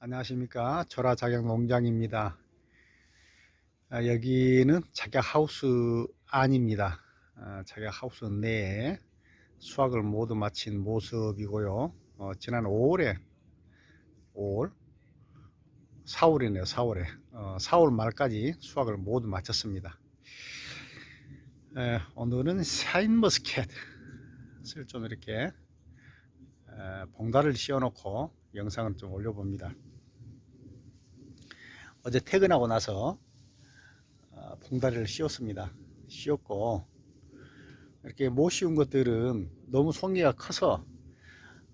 안녕하십니까. 조라 작약 농장입니다. 아, 여기는 작약 하우스 안입니다. 아, 작약 하우스 내에 수확을 모두 마친 모습이고요. 어, 지난 5월에 5월 4월이네요 4월에. 어, 4월 말까지 수확을 모두 마쳤습니다. 에, 오늘은 샤인머스켓을 좀 이렇게 에, 봉다를 씌워 놓고 영상을 좀 올려봅니다 어제 퇴근하고 나서 어, 봉다리를 씌웠습니다. 씌웠고 이렇게 못 씌운 것들은 너무 송이가 커서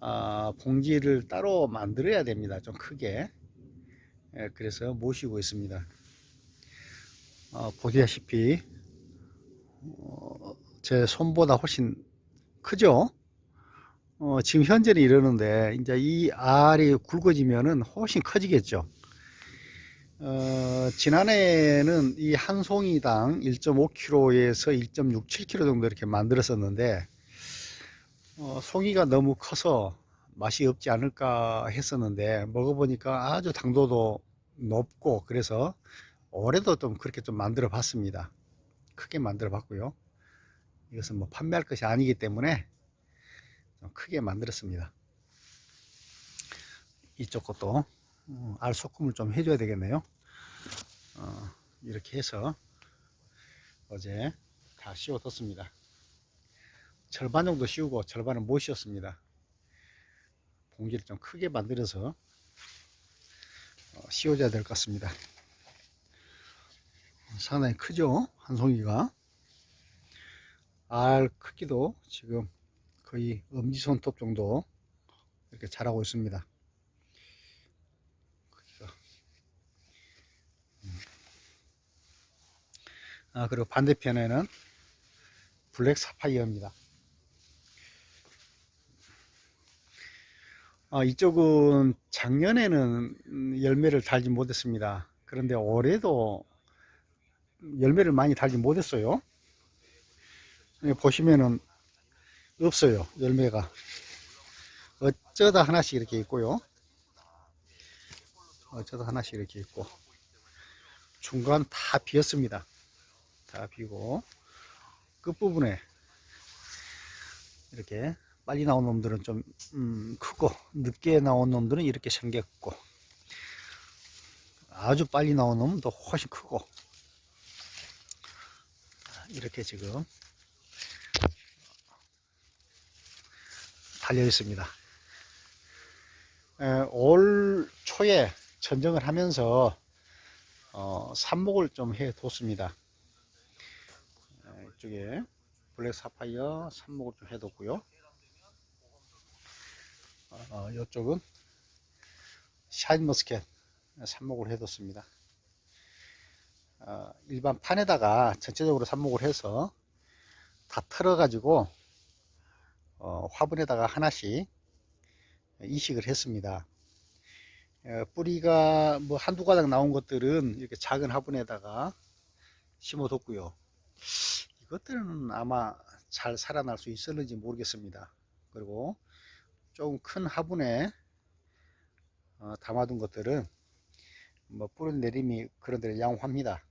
아, 봉지를 따로 만들어야 됩니다. 좀 크게. 예, 그래서 못 씌우고 있습니다. 어, 보시다시피 어, 제 손보다 훨씬 크죠? 어, 지금 현재는 이러는데 이제 이 알이 굵어지면은 훨씬 커지겠죠. 어, 지난해에는 이 한 송이당 1.5kg에서 1.67kg 정도 이렇게 만들었었는데 어, 송이가 너무 커서 맛이 없지 않을까 했었는데 먹어보니까 아주 당도도 높고 그래서 올해도 좀 그렇게 좀 만들어 봤습니다. 크게 만들어 봤고요. 이것은 뭐 판매할 것이 아니기 때문에 좀 크게 만들었습니다. 이쪽 것도 어, 알 소금을 좀 해줘야 되겠네요. 어, 이렇게 해서 어제 다 씌워뒀습니다. 절반 정도 씌우고 절반은 못 씌웠습니다. 봉지를 좀 크게 만들어서 어, 씌워줘야 될 것 같습니다. 상당히 크죠? 한 송이가. 알 크기도 지금 거의 엄지손톱 정도 이렇게 자라고 있습니다. 아, 그리고 반대편에는 블랙 사파이어입니다. 아, 이쪽은 작년에는 음, 열매를 달지 못했습니다. 그런데 올해도 열매를 많이 달지 못했어요. 여기 보시면은 없어요. 열매가. 어쩌다 하나씩 이렇게 있고요. 어쩌다 하나씩 이렇게 있고. 중간 다 비었습니다. 다 비고 끝부분에 이렇게 빨리 나온 놈들은 좀 음, 크고 늦게 나온 놈들은 이렇게 생겼고 아주 빨리 나온 놈은 더 훨씬 크고 이렇게 지금 달려 있습니다. 에, 올 초에 전정을 하면서 어, 삽목을 좀 해 뒀습니다. 이쪽에 블랙 사파이어 삽목을 좀 해뒀고요. 어, 이쪽은 샤인 머스켓 삽목을 해뒀습니다. 어, 일반 판에다가 전체적으로 삽목을 해서 다 털어가지고 어, 화분에다가 하나씩 이식을 했습니다. 어, 뿌리가 뭐 한두 가닥 나온 것들은 이렇게 작은 화분에다가 심어뒀고요. 이것들은 아마 잘 살아날 수 있을는지 모르겠습니다. 그리고 조금 큰 화분에 어, 담아둔 것들은 뭐 뿌리 내림이 그런 데를 양호합니다.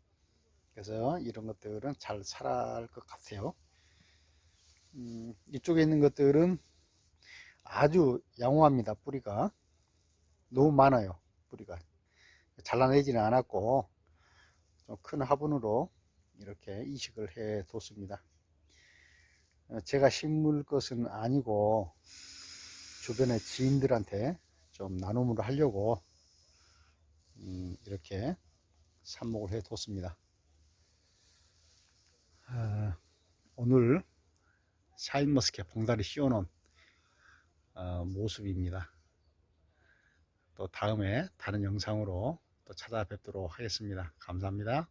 그래서 이런 것들은 잘 살아날 것 같아요. 음, 이쪽에 있는 것들은 아주 양호합니다. 뿌리가 너무 많아요. 뿌리가 잘라내지는 않았고 좀 큰 화분으로 이렇게 이식을 해 뒀습니다. 어, 제가 심을 것은 아니고 주변의 지인들한테 좀 나눔을 하려고 음, 이렇게 삽목을 해 뒀습니다. 아, 오늘 샤인머스켓 봉다리 씌워놓은 어, 모습입니다. 또 다음에 다른 영상으로 또 찾아뵙도록 하겠습니다. 감사합니다.